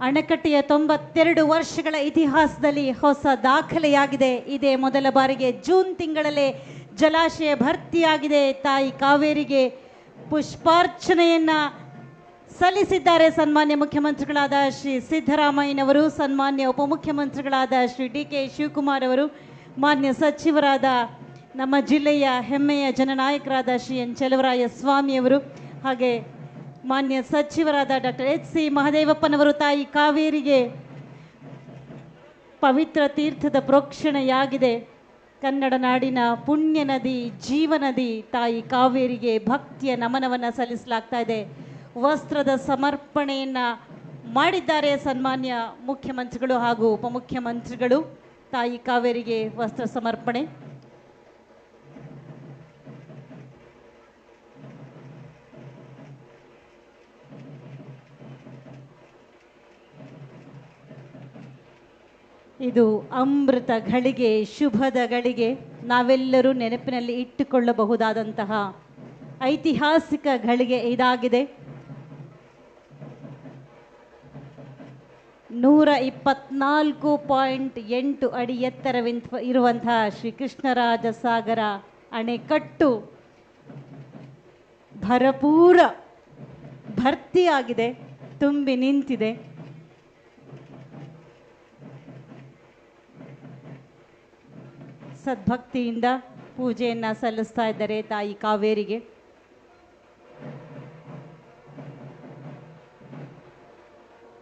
ಅಣೆಕಟ್ಟೆಯ ತೊಂಬತ್ತೆರಡು ವರ್ಷಗಳ ಇತಿಹಾಸದಲ್ಲಿ ಹೊಸ ದಾಖಲೆಯಾಗಿದೆ. ಇದೇ ಮೊದಲ ಬಾರಿಗೆ ಜೂನ್ ತಿಂಗಳಲ್ಲೇ ಜಲಾಶಯ ಭರ್ತಿಯಾಗಿದೆ. ತಾಯಿ ಕಾವೇರಿಗೆ ಪುಷ್ಪಾರ್ಚನೆಯನ್ನ ಸಲ್ಲಿಸಿದ್ದಾರೆ ಸನ್ಮಾನ್ಯ ಮುಖ್ಯಮಂತ್ರಿಗಳಾದ ಶ್ರೀ ಸಿದ್ದರಾಮಯ್ಯನವರು, ಸನ್ಮಾನ್ಯ ಉಪಮುಖ್ಯಮಂತ್ರಿಗಳಾದ ಶ್ರೀ ಡಿ ಕೆ ಶಿವಕುಮಾರ್ ಅವರು, ಮಾನ್ಯ ಸಚಿವರಾದ ನಮ್ಮ ಜಿಲ್ಲೆಯ ಹೆಮ್ಮೆಯ ಜನನಾಯಕರಾದ ಶ್ರೀ ಎನ್. ಚೆಲವರಾಯ ಸ್ವಾಮಿಯವರು ಹಾಗೆ ಮಾನ್ಯ ಸಚಿವರಾದ ಡಾಕ್ಟರ್ ಎಚ್ ಸಿ ಮಹದೇವಪ್ಪನವರು ತಾಯಿ ಕಾವೇರಿಗೆ ಪವಿತ್ರ ತೀರ್ಥದ ಪ್ರೋಕ್ಷಣೆಯಾಗಿದೆ. ಕನ್ನಡ ನಾಡಿನ ಪುಣ್ಯ ನದಿ ಜೀವನದಿ ತಾಯಿ ಕಾವೇರಿಗೆ ಭಕ್ತಿಯ ನಮನವನ್ನು ಸಲ್ಲಿಸಲಾಗ್ತಾ ಇದೆ. ವಸ್ತ್ರದ ಸಮರ್ಪಣೆಯನ್ನ ಮಾಡಿದ್ದಾರೆ ಸನ್ಮಾನ್ಯ ಮುಖ್ಯಮಂತ್ರಿಗಳು ಹಾಗೂ ಉಪಮುಖ್ಯಮಂತ್ರಿಗಳು. ತಾಯಿ ಕಾವೇರಿಗೆ ವಸ್ತ್ರ ಸಮರ್ಪಣೆ. ಇದು ಅಮೃತ ಘಳಿಗೆ, ಶುಭದ ಗಳಿಗೆ ನಾವೆಲ್ಲರೂ ನೆನಪಿನಲ್ಲಿ ಇಟ್ಟುಕೊಳ್ಳಬಹುದಾದಂತಹ ಐತಿಹಾಸಿಕ ಘಳಿಗೆ ಇದಾಗಿದೆ. ನೂರ ಇಪ್ಪತ್ನಾಲ್ಕು ಪಾಯಿಂಟ್ ಎಂಟು ಅಡಿ ಎತ್ತರವಿಂತ ಇರುವಂತಹ ಶ್ರೀ ಕೃಷ್ಣರಾಜ ಸಾಗರ ಅಣೆಕಟ್ಟು ಭರಪೂರ ಭರ್ತಿಯಾಗಿದೆ, ತುಂಬಿ ನಿಂತಿದೆ. ಸದ್ಭಕ್ತಿಯಿಂದ ಪೂಜೆಯನ್ನ ಸಲ್ಲಿಸ್ತಾ ಇದ್ದಾರೆ ತಾಯಿ ಕಾವೇರಿಗೆ.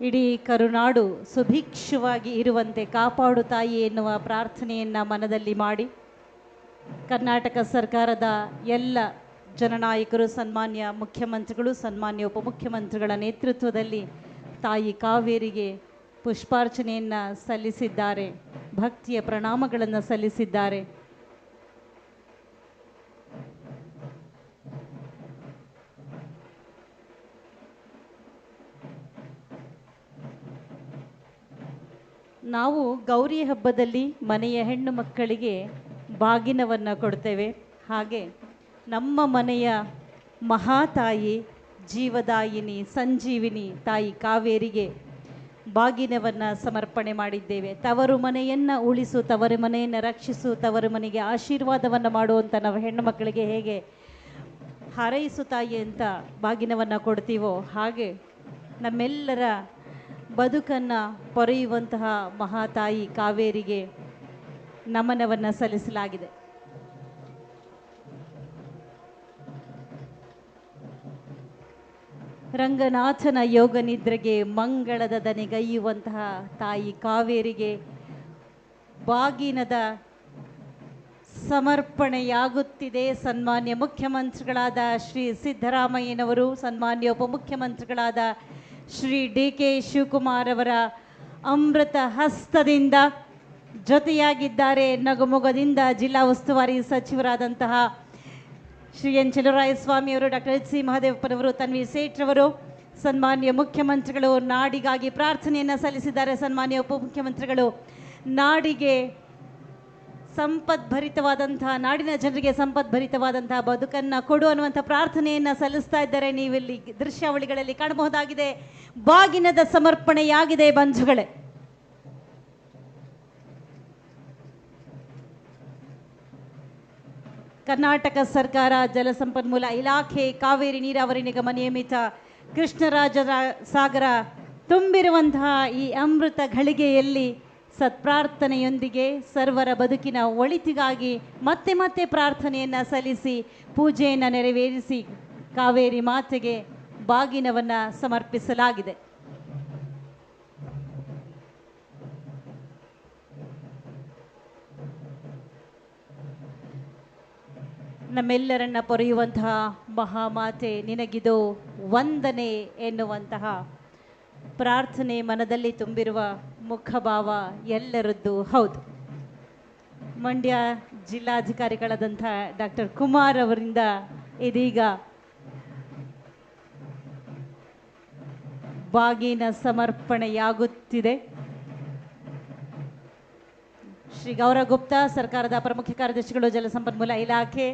ಇಡೀ ಕರುನಾಡು ಸುಭಿಕ್ಷವಾಗಿ ಇರುವಂತೆ ಕಾಪಾಡು ತಾಯಿ ಎನ್ನುವ ಪ್ರಾರ್ಥನೆಯನ್ನ ಮನದಲ್ಲಿ ಮಾಡಿ. ಕರ್ನಾಟಕ ಸರ್ಕಾರದ ಎಲ್ಲ ಜನನಾಯಕರು, ಸನ್ಮಾನ್ಯ ಮುಖ್ಯಮಂತ್ರಿಗಳು, ಸನ್ಮಾನ್ಯ ಉಪಮುಖ್ಯಮಂತ್ರಿಗಳ ನೇತೃತ್ವದಲ್ಲಿ ತಾಯಿ ಕಾವೇರಿಗೆ ಪುಷ್ಪಾರ್ಚನೆಯನ್ನು ಸಲ್ಲಿಸಿದ್ದಾರೆ. ಭಕ್ತಿಯ ಪ್ರಣಾಮಗಳನ್ನು ಸಲ್ಲಿಸಿದ್ದಾರೆ. ನಾವು ಗೌರಿ ಹಬ್ಬದಲ್ಲಿ ಮನೆಯ ಹೆಣ್ಣು ಮಕ್ಕಳಿಗೆ ಬಾಗಿನವನ್ನು ಕೊಡ್ತೇವೆ. ಹಾಗೆ ನಮ್ಮ ಮನೆಯ ಮಹಾತಾಯಿ, ಜೀವದಾಯಿನಿ, ಸಂಜೀವಿನಿ ತಾಯಿ ಕಾವೇರಿಗೆ ಬಾಗಿನವನ್ನು ಸಮರ್ಪಣೆ ಮಾಡಿದ್ದೇವೆ. ತವರು ಮನೆಯನ್ನು ಉಳಿಸು, ತವರು ಮನೆಯನ್ನು ರಕ್ಷಿಸು, ತವರು ಮನೆಗೆ ಆಶೀರ್ವಾದವನ್ನು ಮಾಡುವಂಥ ನಾವು ಹೆಣ್ಣು ಮಕ್ಕಳಿಗೆ ಹೇಗೆ ಹಾರೈಸು ತಾಯಿ ಅಂತ ಬಾಗಿನವನ್ನು ಕೊಡ್ತೀವೋ ಹಾಗೆ ನಮ್ಮೆಲ್ಲರ ಬದುಕನ್ನು ಪೊರೆಯುವಂತಹ ಮಹಾತಾಯಿ ಕಾವೇರಿಗೆ ನಮನವನ್ನು ಸಲ್ಲಿಸಲಾಗಿದೆ. ರಂಗನಾಥನ ಯೋಗ ನಿದ್ರೆಗೆ ಮಂಗಳದ ದನಿಗೈಯುವಂತಹ ತಾಯಿ ಕಾವೇರಿಗೆ ಬಾಗಿನದ ಸಮರ್ಪಣೆಯಾಗುತ್ತಿದೆ. ಸನ್ಮಾನ್ಯ ಮುಖ್ಯಮಂತ್ರಿಗಳಾದ ಶ್ರೀ ಸಿದ್ದರಾಮಯ್ಯನವರು, ಸನ್ಮಾನ್ಯ ಉಪಮುಖ್ಯಮಂತ್ರಿಗಳಾದ ಶ್ರೀ ಡಿ ಕೆ ಶಿವಕುಮಾರ್ ಅವರ ಅಮೃತ ಹಸ್ತದಿಂದ ಜೊತೆಯಾಗಿದ್ದಾರೆ. ನಗುಮೊಗದಿಂದ ಜಿಲ್ಲಾ ಉಸ್ತುವಾರಿ ಸಚಿವರಾದಂತಹ ಶ್ರೀ ಎನ್ ಸ್ವಾಮಿಯವರು ಡಾಕ್ಟರ್ ಎಚ್ ಸಿ ಮಹದೇವಪ್ಪನವರು ತನ್ವಿ ಸೇಠ್ರವರು ಸನ್ಮಾನ್ಯ ಮುಖ್ಯಮಂತ್ರಿಗಳು ನಾಡಿಗಾಗಿ ಪ್ರಾರ್ಥನೆಯನ್ನು ಸಲ್ಲಿಸಿದ್ದಾರೆ. ಸನ್ಮಾನ್ಯ ಉಪಮುಖ್ಯಮಂತ್ರಿಗಳು ನಾಡಿಗೆ ಸಂಪದ್ಭರಿತವಾದಂತಹ, ನಾಡಿನ ಜನರಿಗೆ ಸಂಪದ್ಭರಿತವಾದಂತಹ ಬದುಕನ್ನು ಕೊಡು ಅನ್ನುವಂಥ ಪ್ರಾರ್ಥನೆಯನ್ನು ಸಲ್ಲಿಸ್ತಾ ಇದ್ದಾರೆ. ನೀವಿಲ್ಲಿ ದೃಶ್ಯಾವಳಿಗಳಲ್ಲಿ ಕಾಣಬಹುದಾಗಿದೆ. ಬಾಗಿನದ ಸಮರ್ಪಣೆಯಾಗಿದೆ ಬಂಧುಗಳೇ. ಕರ್ನಾಟಕ ಸರ್ಕಾರ ಜಲಸಂಪನ್ಮೂಲ ಇಲಾಖೆ ಕಾವೇರಿ ನೀರಾವರಿ ನಿಗಮ ನಿಯಮಿತ ಕೃಷ್ಣರಾಜ ಸಾಗರ ತುಂಬಿರುವಂತಹ ಈ ಅಮೃತ ಘಳಿಗೆಯಲ್ಲಿ ಸತ್ಪ್ರಾರ್ಥನೆಯೊಂದಿಗೆ ಸರ್ವರ ಬದುಕಿನ ಒಳಿತಿಗಾಗಿ ಮತ್ತೆ ಮತ್ತೆ ಪ್ರಾರ್ಥನೆಯನ್ನು ಸಲ್ಲಿಸಿ ಪೂಜೆಯನ್ನು ನೆರವೇರಿಸಿ ಕಾವೇರಿ ಮಾತೆಗೆ ಬಾಗಿನವನ್ನು ಸಮರ್ಪಿಸಲಾಗಿದೆ. ನಮ್ಮೆಲ್ಲರನ್ನ ಪೊರೆಯುವಂತಹ ಮಹಾಮಾತೆ ನಿನಗಿದು ವಂದನೆ ಎನ್ನುವಂತಹ ಪ್ರಾರ್ಥನೆ ಮನದಲ್ಲಿ ತುಂಬಿರುವ ಮುಖಭಾವ ಎಲ್ಲರದ್ದು. ಹೌದು. ಮಂಡ್ಯ ಜಿಲ್ಲಾಧಿಕಾರಿಗಳಾದಂಥ ಡಾಕ್ಟರ್ ಕುಮಾರ್ ಅವರಿಂದ ಇದೀಗ ಬಾಗಿನ ಸಮರ್ಪಣೆಯಾಗುತ್ತಿದೆ. ಶ್ರೀ ಗೌರವ್ ಗುಪ್ತಾ, ಸರ್ಕಾರದ ಅಪರ ಮುಖ್ಯ ಕಾರ್ಯದರ್ಶಿಗಳು ಜಲಸಂಪನ್ಮೂಲ ಇಲಾಖೆ,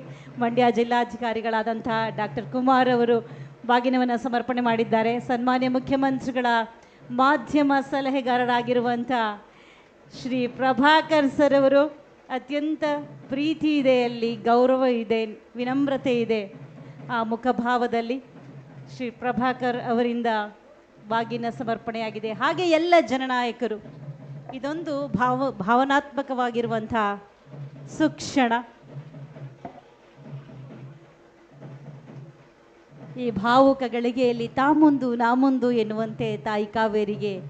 ಮಂಡ್ಯ ಜಿಲ್ಲಾಧಿಕಾರಿಗಳಾದಂಥ ಡಾಕ್ಟರ್ ಕುಮಾರ್ ಅವರು ಬಾಗಿನವನ್ನು ಸಮರ್ಪಣೆ ಮಾಡಿದ್ದಾರೆ. ಸನ್ಮಾನ್ಯ ಮುಖ್ಯಮಂತ್ರಿಗಳ ಮಾಧ್ಯಮ ಸಲಹೆಗಾರರಾಗಿರುವಂಥ ಶ್ರೀ ಪ್ರಭಾಕರ್ ಸರ್ ಅವರು, ಅತ್ಯಂತ ಪ್ರೀತಿ ಇದೆ ಅಲ್ಲಿ, ಗೌರವ ಇದೆ, ವಿನಮ್ರತೆ ಇದೆ ಆ ಮುಖಭಾವದಲ್ಲಿ ಶ್ರೀ ಪ್ರಭಾಕರ್ ಅವರಿಂದ ಬಾಗಿನ ಸಮರ್ಪಣೆಯಾಗಿದೆ. ಹಾಗೆ ಎಲ್ಲ ಜನನಾಯಕರು ಇದೊಂದು ಭಾವ, ಭಾವನಾತ್ಮಕವಾಗಿರುವಂಥ ಸುಕ್ಷಣ. ಈ ಭಾವುಕ ಗಳಿಗೆಯಲ್ಲಿ ತಾಮುಂದು ನಾ ಮುಂದು ಎನ್ನುವಂತೆ ತಾಯಿ ಕಾವೇರಿಗೆ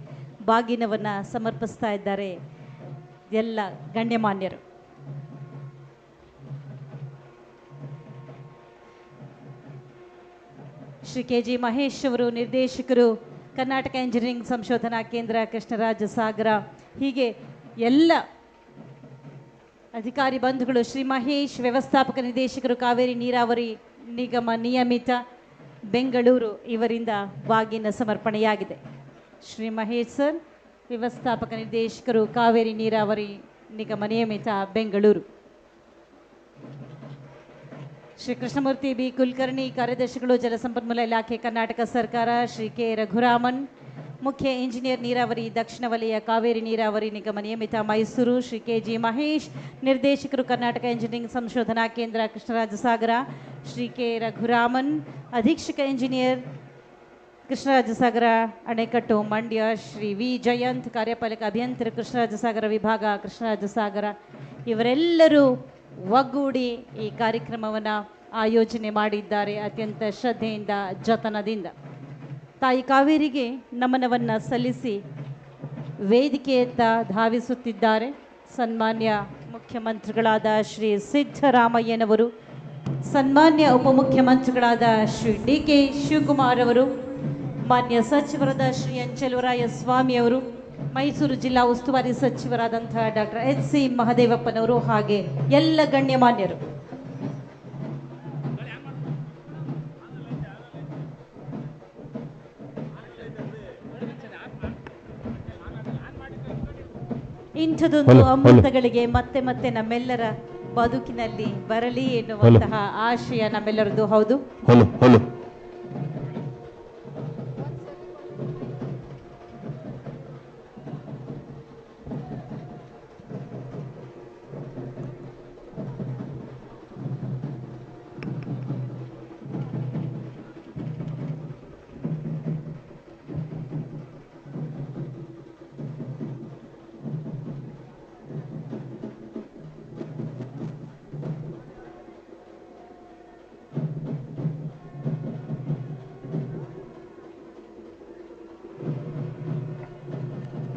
ಬಾಗಿನವನ್ನ ಸಮರ್ಪಿಸ್ತಾ ಇದ್ದಾರೆ ಎಲ್ಲ ಗಣ್ಯಮಾನ್ಯರು. ಶ್ರೀ ಕೆ ಜಿ ಮಹೇಶ್ ಅವರು ನಿರ್ದೇಶಕರು ಕರ್ನಾಟಕ ಇಂಜಿನಿಯರಿಂಗ್ ಸಂಶೋಧನಾ ಕೇಂದ್ರ ಕೃಷ್ಣರಾಜ ಸಾಗರ ಹೀಗೆ ಎಲ್ಲ ಅಧಿಕಾರಿ ಬಂಧುಗಳು, ಶ್ರೀ ಮಹೇಶ್ ವ್ಯವಸ್ಥಾಪಕ ನಿರ್ದೇಶಕರು, ಕಾವೇರಿ ನೀರಾವರಿ ನಿಗಮ ನಿಯಮಿತ ಬೆಂಗಳೂರು ಇವರಿಂದ ವಾಗಿನ ಸಮರ್ಪಣೆಯಾಗಿದೆ. ಶ್ರೀ ಮಹೇಶ್ ಸರ್, ವ್ಯವಸ್ಥಾಪಕ ನಿರ್ದೇಶಕರು, ಕಾವೇರಿ ನೀರಾವರಿ ನಿಗಮ ನಿಯಮಿತ ಬೆಂಗಳೂರು. ಶ್ರೀ ಕೃಷ್ಣಮೂರ್ತಿ ಬಿ. ಕುಲಕರ್ಣಿ ಕಾರ್ಯದರ್ಶಿಗಳು ಜಲಸಂಪನ್ಮೂಲ ಇಲಾಖೆ ಕರ್ನಾಟಕ ಸರ್ಕಾರ, ಶ್ರೀ ಕೆ. ರಘುರಾಮನ್, ಮುಖ್ಯ ಇಂಜಿನಿಯರ್ ನೀರಾವರಿ, ದಕ್ಷಿಣ ವಲಯ ಕಾವೇರಿ ನೀರಾವರಿ ನಿಗಮ ನಿಯಮಿತ ಮೈಸೂರು, ಶ್ರೀ ಕೆ. ಜಿ. ಮಹೇಶ್, ನಿರ್ದೇಶಕರು ಕರ್ನಾಟಕ ಇಂಜಿನಿಯರಿಂಗ್ ಸಂಶೋಧನಾ ಕೇಂದ್ರ ಕೃಷ್ಣರಾಜ ಸಾಗರ ಶ್ರೀ ಕೆ. ರಘುರಾಮನ್, ಅಧೀಕ್ಷಕ ಇಂಜಿನಿಯರ್ ಕೃಷ್ಣರಾಜಸಾಗರ, ಅಣೆಕಟ್ಟು ಮಂಡ್ಯ, ಶ್ರೀ ವಿ. ಜಯಂತ್, ಕಾರ್ಯಪಾಲಕ ಅಭಿಯಂತರ ಕೃಷ್ಣರಾಜಸಾಗರ ವಿಭಾಗ ಕೃಷ್ಣರಾಜಸಾಗರ. ಇವರೆಲ್ಲರೂ ಒಗ್ಗೂಡಿ ಈ ಕಾರ್ಯಕ್ರಮವನ್ನು ಆಯೋಜನೆ ಮಾಡಿದ್ದಾರೆ ಅತ್ಯಂತ ಶ್ರದ್ಧೆಯಿಂದ, ಜತನದಿಂದ. ತಾಯಿ ಕಾವೇರಿಗೆ ನಮನವನ್ನು ಸಲ್ಲಿಸಿ ವೇದಿಕೆಯತ್ತ ಧಾವಿಸುತ್ತಿದ್ದಾರೆ ಸನ್ಮಾನ್ಯ ಮುಖ್ಯಮಂತ್ರಿಗಳಾದ ಶ್ರೀ ಸಿದ್ದರಾಮಯ್ಯನವರು, ಸನ್ಮಾನ್ಯ ಉಪಮುಖ್ಯಮಂತ್ರಿಗಳಾದ ಶ್ರೀ ಡಿ ಕೆ ಶಿವಕುಮಾರ್ ಅವರು, ಮಾನ್ಯ ಸಚಿವರಾದ ಶ್ರೀ ಎನ್ ಚೆಲುವರಾಯ ಸ್ವಾಮಿ ಅವರು ಮೈಸೂರು ಜಿಲ್ಲಾ ಉಸ್ತುವಾರಿ ಸಚಿವರಾದಂತಹ ಡಾಕ್ಟರ್ ಎಚ್ ಸಿ ಮಹದೇವಪ್ಪನವರು ಹಾಗೆ ಎಲ್ಲ ಗಣ್ಯಮಾನ್ಯರು. ಇಂಥದೊಂದು. ಅಮೃತಗಳಿಗೆ ಮತ್ತೆ ಮತ್ತೆ ನಮ್ಮೆಲ್ಲರ ಬದುಕಿನಲ್ಲಿ ಬರಲಿ ಎನ್ನುವಂತಹ ಆಶಯ ನಮ್ಮೆಲ್ಲರದು ಹೌದು?